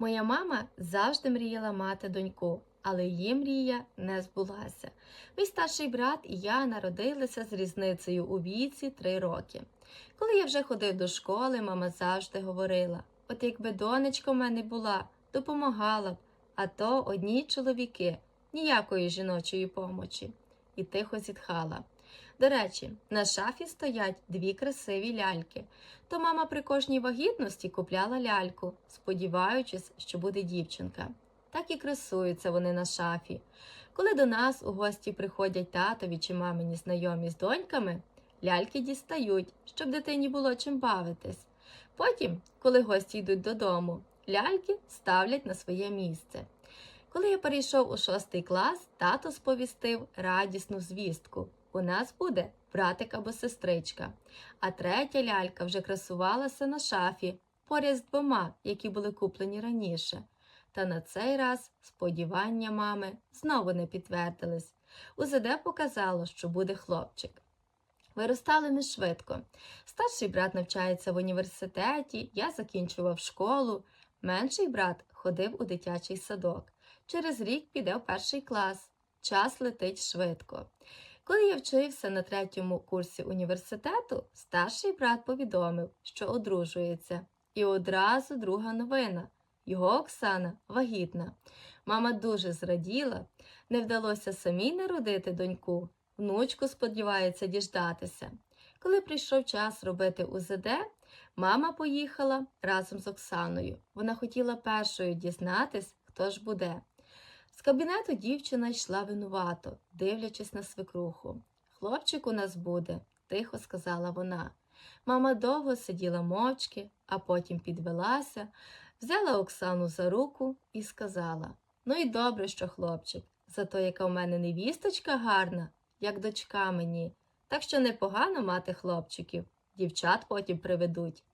Моя мама завжди мріяла мати доньку, але її мрія не збулася. Мій старший брат і я народилися з різницею у віці три роки. Коли я вже ходив до школи, мама завжди говорила: от якби донечка в мене була, допомагала б, а то одні чоловіки, ніякої жіночої помочі. І тихо зітхала. До речі, на шафі стоять дві красиві ляльки. То мама при кожній вагітності купляла ляльку, сподіваючись, що буде дівчинка. Так і красуються вони на шафі. Коли до нас у гості приходять татові чи мамині знайомі з доньками, ляльки дістають, щоб дитині було чим бавитись. Потім, коли гості йдуть додому, ляльки ставлять на своє місце. Коли я перейшов у шостий клас, тато сповістив радісну звістку. У нас буде братик або сестричка. А третя лялька вже красувалася на шафі поряд з двома, які були куплені раніше. Та на цей раз сподівання мами знову не підтвердились. УЗД показало, що буде хлопчик. Виростали не швидко. Старший брат навчається в університеті, я закінчував школу. Менший брат ходив у дитячий садок. Через рік піде в перший клас. Час летить швидко. Коли я вчився на третьому курсі університету, старший брат повідомив, що одружується. І одразу друга новина. Його Оксана вагітна. Мама дуже зраділа, не вдалося самій народити доньку. Внучку сподівається діждатися. Коли прийшов час робити УЗД, мама поїхала разом з Оксаною. Вона хотіла першою дізнатись, хто ж буде. З кабінету дівчина йшла винувато, дивлячись на свекруху. Хлопчик у нас буде, тихо сказала вона. Мама довго сиділа мовчки, а потім підвелася, взяла Оксану за руку і сказала: Ну і добре, що хлопчик, зато яка в мене невісточка гарна, як дочка мені, так що непогано мати хлопчиків, дівчат потім приведуть.